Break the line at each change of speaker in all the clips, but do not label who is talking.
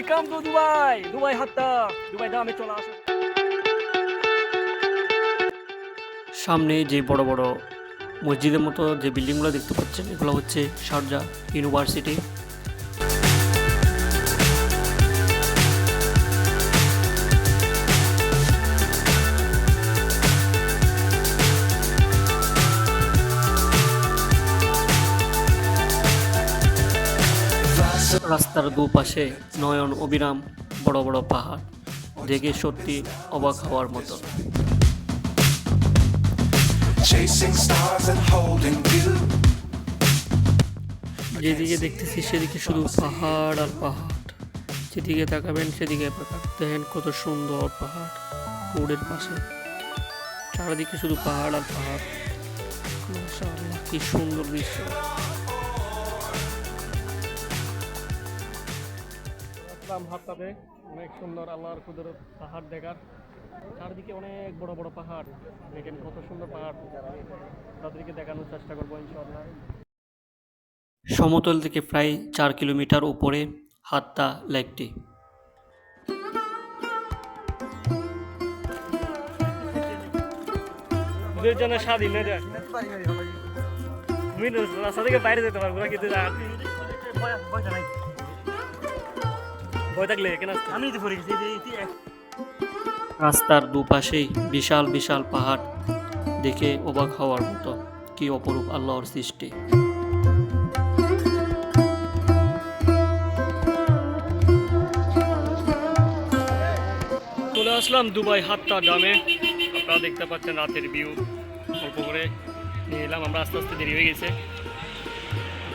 Welcome to Dubai Dubai Hatta Dubai দামে চলে আসো। সামনে যে বড় বড় মসজিদের মতো যে বিল্ডিংগুলো দেখতে পাচ্ছেন, এগুলো হচ্ছে শারজা ইউনিভার্সিটি রাস্তার দুপাশে নয়ন অবিরাম বড় বড় পাহাড় দেখে সত্যি অবাক হওয়ার মতো. যেদিকে দেখতেছি সেদিকে শুধু পাহাড় আর পাহাড়। যেদিকে তাকাবেন সেদিকে পাহাড় দেখেন কত সুন্দর পাহাড় রোডের পাশে। চারিদিকে শুধু পাহাড় আর পাহাড়। কি সুন্দর দৃশ্য। আসলাম হাতটাতে অনেক সুন্দর আল্লাহর কুদরত পাহাড় দেখার। চারদিকে অনেক বড় বড় পাহাড়। দেখেন কত সুন্দর পাহাড়। তাদেরকে দেখানোর চেষ্টা করব ইনশাআল্লাহ। সমতল থেকে প্রায় চার কিলোমিটার উপরে হাত্তা লেকটি। দুই জনের স্বাধীন যায় রাস্তা থেকে বাইরে যেতে পারব না কিন্তু আমি তো পড়ে গেছি রাস্তার দুপাশেই বিশাল বিশাল পাহাড় দেখে অবাক হওয়ার মতো কি অপরূপ আল্লাহর সৃষ্টি। চলে আসলাম দুবাই হাত্তা গ্রামে। আপনারা দেখতে পাচ্ছেন রাতের ভিউ। অল্প করে নিয়ে এলাম আমরা আস্তে আস্তে দেরি হয়ে গেছে।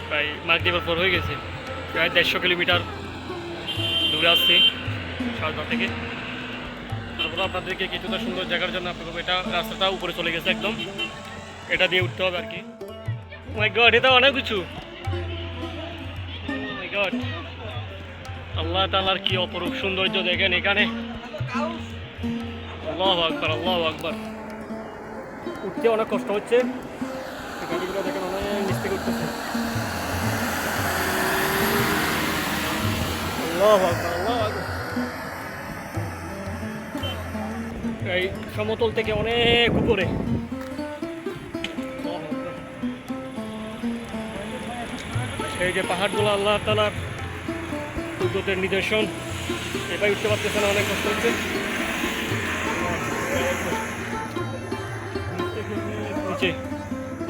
প্রায় মাগরীবের পর হয়ে গেছে। প্রায় দেড়শো কিলোমিটার দূরে আসছি সারদা থেকে। তারপরে আপনাদেরকে কিছুটা সুন্দর জায়গার জন্য আপনাকে এটা রাস্তাটা উপরে চলে গেছে একদম। এটা দিয়ে উঠতে হবে আর কি। মাই গড এটা অনেক কিছু মাই গড আল্লাহ তালার কি অপরূপ সৌন্দর্য দেখেন এখানে। আল্লাহ আকবর আল্লাহ আকবর। উঠতে অনেক কষ্ট হচ্ছে। গাড়িগুলো দেখেন অনেক উঠতেছে। আল্লাহ আকবর। সমতল থেকে অনেক উপরে। এই যে পাহাড়গুলো আল্লাহ তালার কুদরতের নিদর্শন। এবার উঠতে পারতেছে না, অনেক কষ্ট হচ্ছে।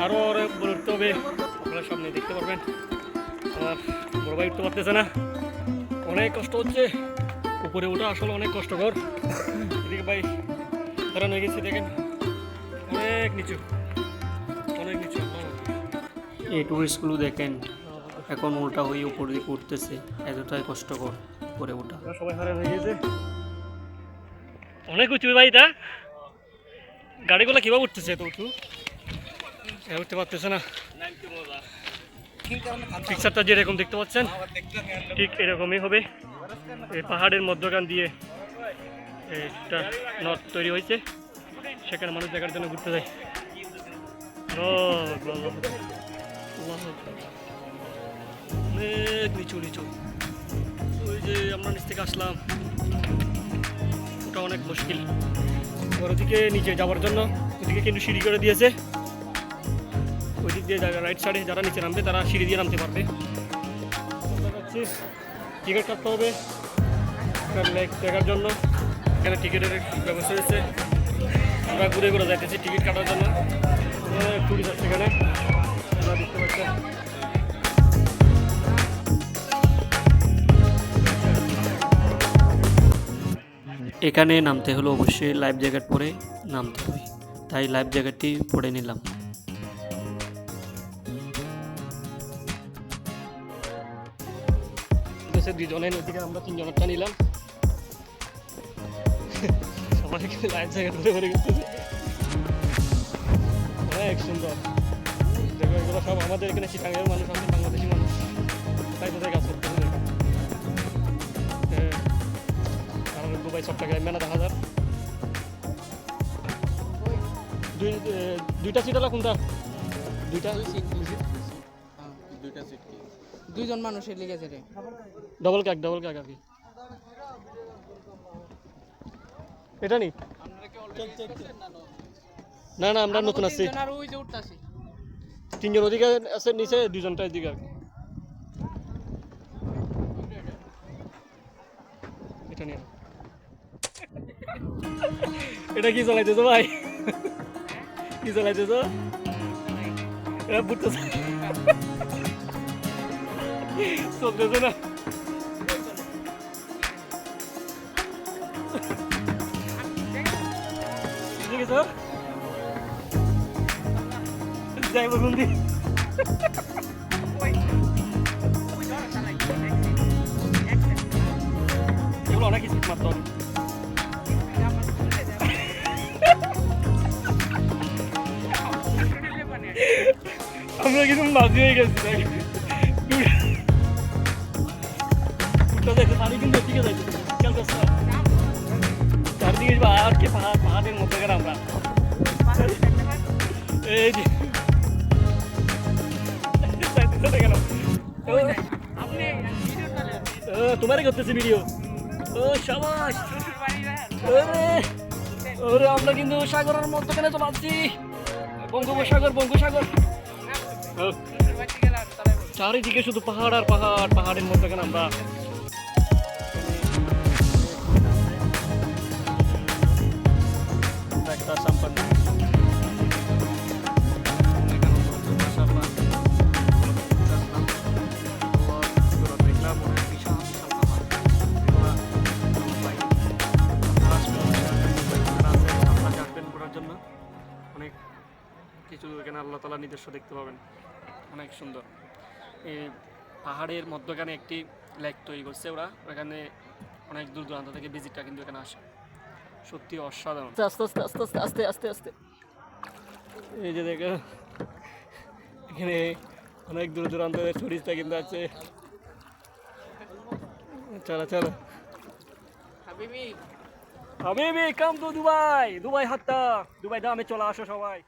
আরও আরও বড় উঠতে হবে। আপনারা সামনে দেখতে পারবেন। আমার বড় ভাই উঠতে পারতেছে না। অনেক কষ্ট হচ্ছে। উপরে ওঠা আসলে অনেক কষ্টকর। এদিকে ভাই কারণ হয়ে গেছে দেখেন। অনেক নিচু। অনেক নিচু এই টুরিস্টগুলো দেখেন এখন উল্টা হয়ে উপর দিকে উঠতেছে এতটাই কষ্টকর করে ওঠা। সবাই হারান হয়ে গেছে। অনেক উঁচু ভাই তা গাড়িগুলো কীভাবে উঠতেছে এত উঁচু? উঠতে পারতেছে না। পিকচারটা যেরকম দেখতে পাচ্ছেন ঠিক এরকমই হবে। এই পাহাড়ের মধ্যখান দিয়ে একটা নদ তৈরি হয়েছে। সেখানে মানুষ দেখার জন্য ঘুরতে যায়। অনেক নিচু ওই যে আমরা নিচ থেকে আসলাম। ওটা অনেক মুশকিল। ওদিকে নিচে যাওয়ার জন্য ওদিকে কিন্তু সিঁড়ি করে দিয়েছে। ওই দিক দিয়ে রাইট সাইডে যারা নিচে নামবে, তারা সিঁড়ি দিয়ে নামতে পারবে। টিকিট কাটতে হবে। লেক দেখার জন্য। এখানে টিকিটের ব্যবস্থা রয়েছে আমরা ঘুরে ঘুরে যাইতেছি টিকিট কাটার জন্য। টুরিস্ট আছে এখানে। দেখতে এখানে নামতে হলো অবশ্যই লাইফ জ্যাকেট পরে নামতে হবে। তাই লাইফ জ্যাকেটটি পরে নিলাম। দুজনে ওদিকে আমরা তিনজনেরটা নিলাম। লাইফ জ্যাকেট পরে পরে গেছে। অনেক সুন্দর। দেখো এগুলো সব আমাদের এখানে চিটাঙ্গের মানুষ আছে বাংলাদেশি মানুষ। তাই কোথায় কাজ করতেছে দেখো হ্যাঁ। কারণ দুবাই চট্টগ্রাম মেলা দেখা দুই দুইটা সিট হলো কোনটা? দুইটা
দুইটা সিট কি দুইজন মানুষের লেগেছে রে।
ডবল ক্যাক ডবল ক্যাক আর কি। এটা নি? না না, আমরা নতুন
উঠতাছি
তিনজন ওদিকে আছে, নিচে দুজনটা এদিকে আর এটা নিয়ে এটা কি চালাইতেছো ভাই? কি চালাইতেছো এটা বুঝতেছে চলতেছে না। ঠিক আছে যাই বলুন দি এগুলো অনেক কিছু মাত্র আমরা কিন্তু মাঝি হয়ে গেছি দেখ উঠতে দেখতে পানি কিন্তু এদিকে যাইতে খেয়াল করছ চারদিকে পাহাড় কে পাহাড় পাহাড়ের মধ্যে গেলাম আমরা এই যে তোমারই করতেছি ভিডিও ও ওরে আমরা কিন্তু সাগরের মধ্যখানে তো পাচ্ছি বঙ্গোপসাগর বঙ্গোসাগর চারিদিকে শুধু পাহাড় আর পাহাড় পাহাড়ের মধ্যখানে আমরা আসবেন ঘোরার জন্য অনেক কিছু এখানে আল্লাহ তালা নিজস্ব দেখতে পাবেন। অনেক সুন্দর। এই পাহাড়ের মধ্যখানে একটি লেক তৈরি করছে ওরা। ওখানে অনেক দূর দূরান্ত থেকে ভিজিটটা কিন্তু এখানে আসে। সত্যি অসাধারণ। আস্তে আস্তে আস্তে আস্তে আস্তে আস্তে আস্তে এই যে দেখো এখানে অনেক দূর দূরান্ত টুরিস্টরা কিন্তু আছে। চলো চলো।
হাবিবি।
হাবিবি কাম তো দুবাই দুবাই হাতটা দুবাই দামে চলে আসো সবাই।